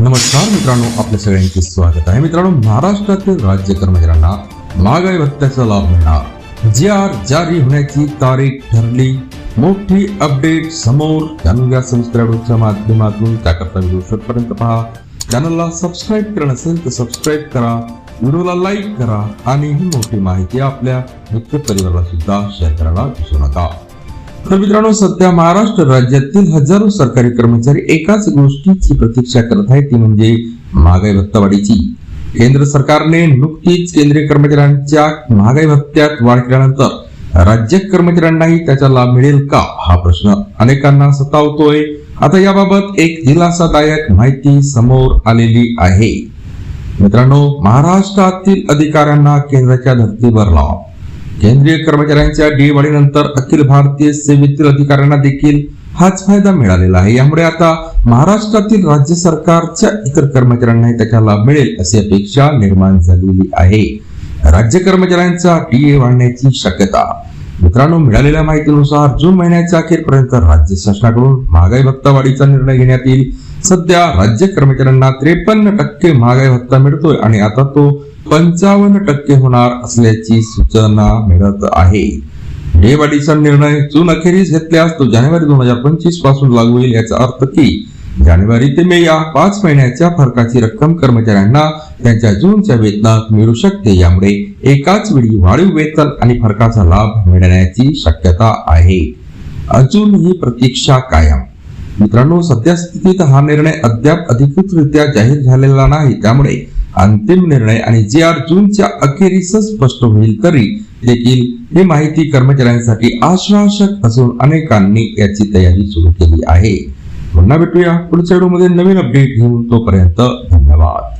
नमस्कार मित्रांनो आपल्या सगळ्यांचे स्वागत आहे. मित्रांनो महाराष्ट्रातील राज्य कर्मचाऱ्यांना महागाई भत्त्याचा लाभ मिळणार. जी आर जारी होण्याची तारीख ठरली. मोठी अपडेट समोर. जाणून घ्या सबस्क्राईबच्या माध्यमातून त्याकरता व्हिडिओ शेवटपर्यंत पहा. चॅनलला सबस्क्राईब करणं असेल तर सबस्क्राईब करा. व्हिडिओला लाईक करा. आणि ही मोठी माहिती आपल्या मित्र परिवाराला सुद्धा शेअर करायला विसरू नका. तर मित्रांनो सध्या महाराष्ट्र राज्यातील हजारो सरकारी कर्मचारी एकाच गोष्टीची प्रतीक्षा करत आहेत ती म्हणजे महागाई भत्तावाढीची. केंद्र सरकारने नुकतीच केंद्रीय कर्मचाऱ्यांच्या महागाई भत्त्यात वाढ केल्यानंतर राज्य कर्मचाऱ्यांनाही त्याचा लाभ मिळेल का? हा प्रश्न अनेकांना सतावतोय. आता याबाबत एक दिलासादायक माहिती समोर आलेली आहे. मित्रांनो महाराष्ट्रातील अधिकाऱ्यांना केंद्राच्या धर्तीवर लावा. केंद्रीय कर्मचाऱ्यांच्या डी वाढीनंतर अखिल भारतीय सेवेतील अधिकाऱ्यांना देखील हाच फायदा मिळालेला आहे. यामुळे आता महाराष्ट्रातील राज्य सरकारच्या इतर कर्मचाऱ्यांनाही त्याचा लाभ मिळेल अशी अपेक्षा निर्माण झालेली आहे. राज्य कर्मचाऱ्यांचा डी वाढण्याची शक्यता. मित्रांनो मिळालेल्या माहितीनुसार जून महिन्याच्या अखेरपर्यंत राज्य शासनाकडून महागाई भत्ता वाढीचा निर्णय घेण्यात येईल. सध्या राज्य कर्मचाऱ्यांना त्रेपन्न टक्के महागाई भत्ता मिळतोय आणि आता तो पंचावन्न टक्के होणार असल्याची सूचना मिळत आहे. डेवाढीचा निर्णय जून अखेरीस घेतल्यास तो जानेवारी दोन हजार पंचवीसपासून लागू होईल याचा अर्थ की जानेवारी ते मे या पाच महिन्याच्या फरकाची रक्कम कर्मचाऱ्यांना त्यांच्या जूनच्या वेतनात मिळू शकते. यामुळे एकाच वेळी वाढीव वेतन आणि फरकाचा लाभ मिळण्याची शक्यता आहे. अजून ही प्रतीक्षा कायम. मित्रांनो सध्या स्थितीत हा निर्णय अद्याप अधिकृतरित्या जाहीर झालेला नाही. त्यामुळे अंतिम निर्णय आणि जे आर जूनच्या अखेरीस स्पष्ट होईल तरी देखील ही माहिती कर्मचाऱ्यांसाठी आश्वासक असून अनेकांनी याची तयारी सुरू केली आहे. पुन्हा भेटूया पुढच्या व्हिडिओमध्ये नवीन अपडेट घेऊन तोपर्यंत धन्यवाद.